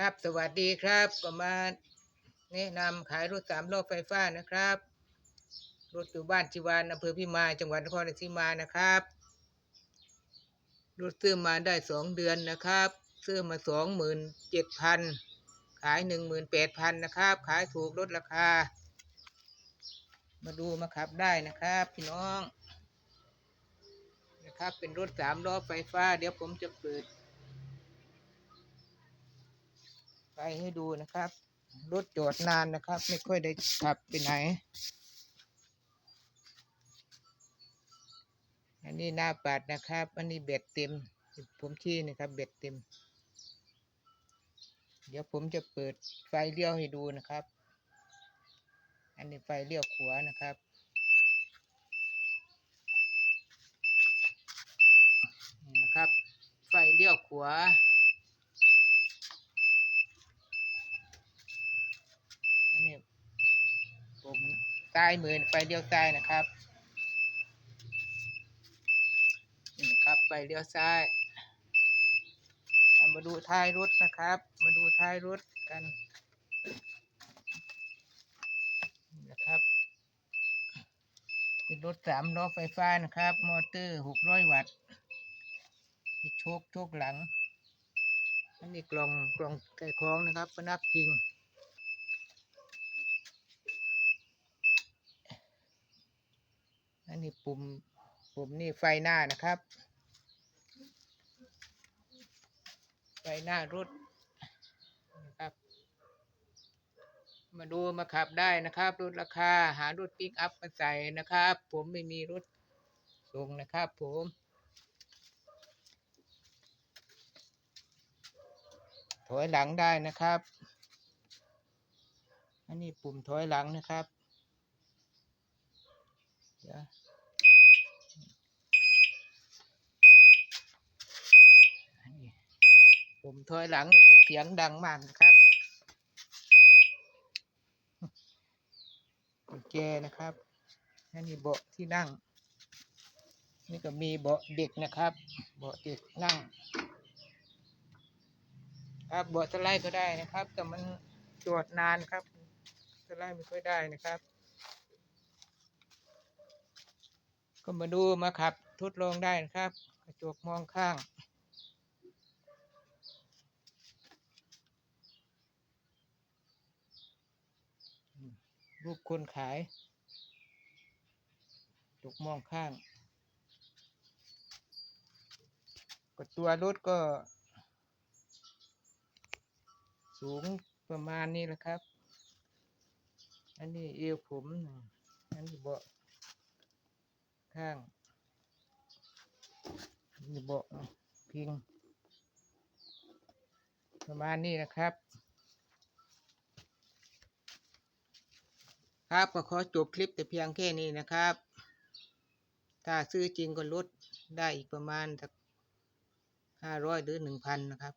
ครับ สวัสดีครับ ก็มาแนะนำขายรถสามล้อไฟฟ้านะครับ รถอยู่บ้านจิวานอำเภอพิมายจังหวัดนครราชสีมานะครับ รถซื้อมาได้สองเดือนนะครับ ซื้อมาสองหมื่นเจ็ดพันขายหนึ่งหมื่นแปดพันนะครับ ขายถูกลดราคา มาดูมาขับได้นะครับ พี่น้อง นะครับเป็นรถสามล้อไฟฟ้า เดี๋ยวผมจะเปิด ไปให้ดูนะครับ รถจอดนานนะครับ ไม่ค่อยได้ขับไปไหน อันนี้หน้าปัดนะครับ อันนี้เบ็ดเต็ม ผมชี้นะครับ เบ็ดเต็ม เดี๋ยวผมจะเปิดไฟเลี้ยวให้ดูนะครับ อันนี้ไฟเลี้ยวขวานะครับนี่นะครับ ไฟเลี้ยวขวา อันนี้ผม ซ้ายมือไฟเลี้ยวซ้ายนะครับนี่นะครับไฟเลี้ยวซ้ายมาดูท้ายรถนะครับ มาดูท้ายรถกันนี่นะครับเป็นรถสามล้อไฟฟ้านะครับ มอเตอร์หกร้อยวัตต์มีโชคโชคหลังอันนี้กล่องกล่องไก่คล้องนะครับพนักพิง อันนี้ปุ่มปุ่มนี่ไฟหน้านะครับ ไฟหน้ารถนะครับ มาดูมาขับได้นะครับ รถราคาหารถปิกอัพมาใส่นะครับ ผมไม่มีรถส่งนะครับ ผมถอยหลังได้นะครับ อันนี้ปุ่มถอยหลังนะครับ เดี๋ยวอันนี้ ปุ่มถอยหลังเสียงดังมากนะครับ กุญแจนะครับอันนี้เบาะที่นั่ง นี่ก็มีเบาะเด็กนะครับ เบาะเด็กนั่ง ครับเบาะสไลด์ก็ได้นะครับ แต่มันจอดนานครับสไลด์ไม่ค่อยได้นะครับ ก็มาดูมาขับทดลองได้นะครับ กระจกมองข้าง รูปคนขายกระจกมองข้าง ก็ตัวรถก็ สูงประมาณนี้แหละครับ อันนี้เอวผมอันนี้เบาะข้างอันนี้เบาะพิงประมาณนี้นะครับ ครับก็ขอจบคลิปแต่เพียงแค่นี้นะครับ ถ้าซื้อจริงก็ลดได้อีกประมาณสักห้าร้อยหรือหนึ่งพันนะครับ